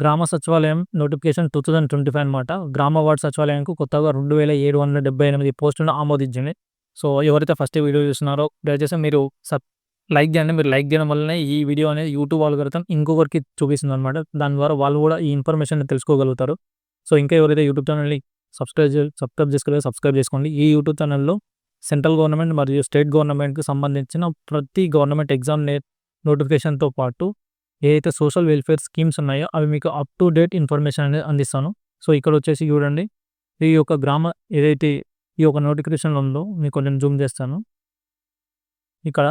గ్రామ సచివాలయం notification two thousand twenty five అనమాట గ్రామ వార్డ్ సచివాలయంకు కొత్తగా రెండు వేల ఏడు వందల డెబ్బై ఎనిమిది పోస్టులను ఆమోదించింది. సో ఎవరైతే ఫస్ట్ వీడియో చూస్తున్నారో దయచేసి మీరు సబ్ లైక్ చేయండి. మీరు లైక్ చేయడం వల్లనే ఈ వీడియో అనేది యూట్యూబ్ ఆల్గరిథం ఇంకొకరికి చూపిస్తుంది అనమాట దాని ద్వారా వాళ్ళు కూడా ఈ ఇన్ఫర్మేషన్ తెలుసుకోగలుగుతారు. సో ఇంకా ఎవరైతే యూట్యూబ్ ఛానల్ని సబ్స్క్రైబ్ సబ్స్క్రైబ్ చేసుకోలేదు సబ్స్క్రైబ్ చేసుకోండి. ఈ యూట్యూబ్ ఛానల్లో సెంట్రల్ గవర్నమెంట్ మరియు స్టేట్ గవర్నమెంట్కి సంబంధించిన ప్రతి గవర్నమెంట్ ఎగ్జామ్ నోటిఫికేషన్తో పాటు ఏదైతే సోషల్ వెల్ఫేర్ స్కీమ్స్ ఉన్నాయో అవి మీకు అప్ టు డేట్ ఇన్ఫర్మేషన్ అనేది అందిస్తాను. సో ఇక్కడ వచ్చేసి చూడండి. ఈ యొక్క గ్రామ ఏదైతే ఈ యొక్క నోటిఫికేషన్ ఉందో మీకు నేను జూమ్ చేస్తాను. ఇక్కడ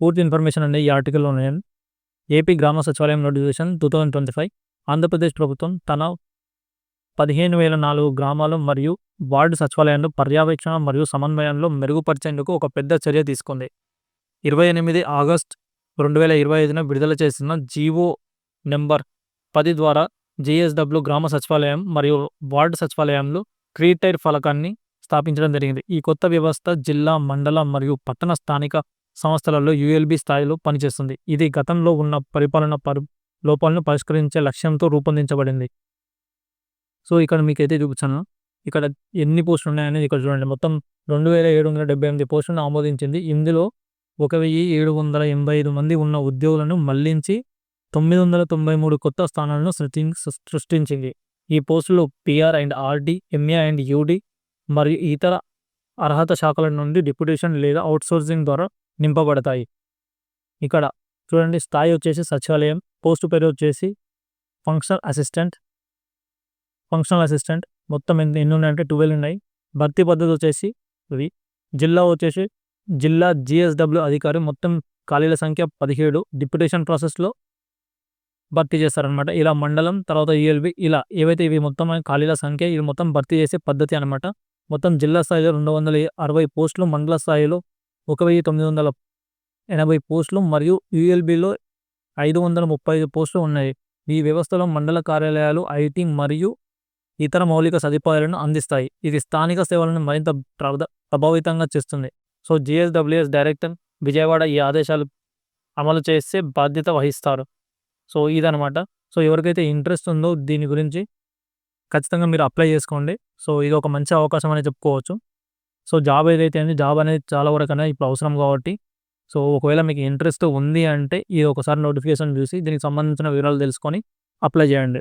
పూర్తి ఇన్ఫర్మేషన్ అనేది ఈ ఆర్టికల్లో ఉన్నాయండి ఏపీ గ్రామ సచివాలయం notification two thousand twenty five Andhra Pradesh ప్రభుత్వం తన పదిహేను వేల నాలుగు గ్రామాలు మరియు వార్డు సచివాలయాలను పర్యవేక్షణ మరియు సమన్వయంలో మెరుగుపరిచేందుకు ఒక పెద్ద చర్య తీసుకుంది. ఇరవై ఎనిమిది ఆగస్ట్ రెండు వేల ఇరవై ఐదున విడుదల చేసిన జీవో నెంబర్ పది ద్వారా జిఎస్డబ్ల్యూ గ్రామ సచివాలయం మరియు వార్డు సచివాలయంలో క్రీటైర్ ఫలకాన్ని స్థాపించడం జరిగింది. ఈ కొత్త వ్యవస్థ జిల్లా మండల మరియు పట్టణ స్థానిక సంస్థలలో యుఎల్బి స్థాయిలో పనిచేస్తుంది. ఇది గతంలో ఉన్న పరిపాలన పరు లోపాలను పరిష్కరించే లక్ష్యంతో రూపొందించబడింది. సో ఇక్కడ మీకు అయితే చూపించాను. ఇక్కడ ఎన్ని పోస్టులు ఉన్నాయనేది ఇక్కడ చూడండి. మొత్తం రెండు వేల ఏడు వందల డెబ్బై ఎనిమిది పోస్టులను ఆమోదించింది. ఇందులో ఒక వెయ్యి ఏడు వందల ఎనభై ఐదు మంది ఉన్న ఉద్యోగులను మళ్ళించి తొమ్మిది వందల తొంభై మూడు కొత్త స్థానాలను సృష్టి సృష్టించింది. ఈ పోస్టులు PR and RD MA and UD మరియు ఇతర అర్హత శాఖల నుండి డిప్యుటేషన్ లేదా అవుట్సోర్సింగ్ ద్వారా నింపబడతాయి. ఇక్కడ చూడండి స్థాయి వచ్చేసి సచివాలయం పోస్ట్ పేరు వచ్చేసి ఫంక్షనల్ అసిస్టెంట్ ఫంక్షనల్ అసిస్టెంట్. మొత్తం ఎన్ని ఎన్ని ఉన్నాయంటే ట్వెల్వ్ ఉన్నాయి. భర్తీ పద్ధతి వచ్చేసి ఇది జిల్లా వచ్చేసి జిల్లా జిఎస్డబ్ల్యూ అధికారి మొత్తం ఖాళీల సంఖ్య పదిహేడు. డిప్యుటేషన్ ప్రాసెస్లో భర్తీ చేస్తారనమాట ఇలా మండలం తర్వాత ఈఎల్బి ఇలా ఏవైతే ఇవి మొత్తం ఖాళీల సంఖ్య ఇది మొత్తం భర్తీ చేసే పద్ధతి అనమాట మొత్తం జిల్లా స్థాయిలో రెండు వందల అరవై పోస్టులు మండల స్థాయిలో ఒక వెయ్యి తొమ్మిది వందల ఎనభై పోస్టులు మరియు యుఎల్బిలో ఐదు వందల ముప్పై ఐదు పోస్టులు ఉన్నాయి. ఈ వ్యవస్థలో మండల కార్యాలయాలు ఐటీ మరియు ఇతర మౌలిక సదుపాయాలను అందిస్తాయి. ఇది స్థానిక సేవలను మరింత ప్రభావితంగా చేస్తుంది. సో జిఎస్డబ్ల్యూఎస్ డైరెక్టర్ విజయవాడ ఈ ఆదేశాలు అమలు చేస్తే బాధ్యత వహిస్తారు. సో ఇదనమాట సో ఎవరికైతే ఇంట్రెస్ట్ ఉందో దీని గురించి ఖచ్చితంగా మీరు అప్లై చేసుకోండి. సో ఇది ఒక మంచి అవకాశం అనేది చెప్పుకోవచ్చు. సో జాబ్ ఏదైతే అండి జాబ్ అనేది చాలా వరకు అనేది ఇప్పుడు అవసరం కాబట్టి. సో ఒకవేళ మీకు ఇంట్రెస్ట్ ఉంది అంటే ఇది ఒకసారి నోటిఫికేషన్ చూసి దీనికి సంబంధించిన వివరాలు తెలుసుకొని అప్లై చేయండి.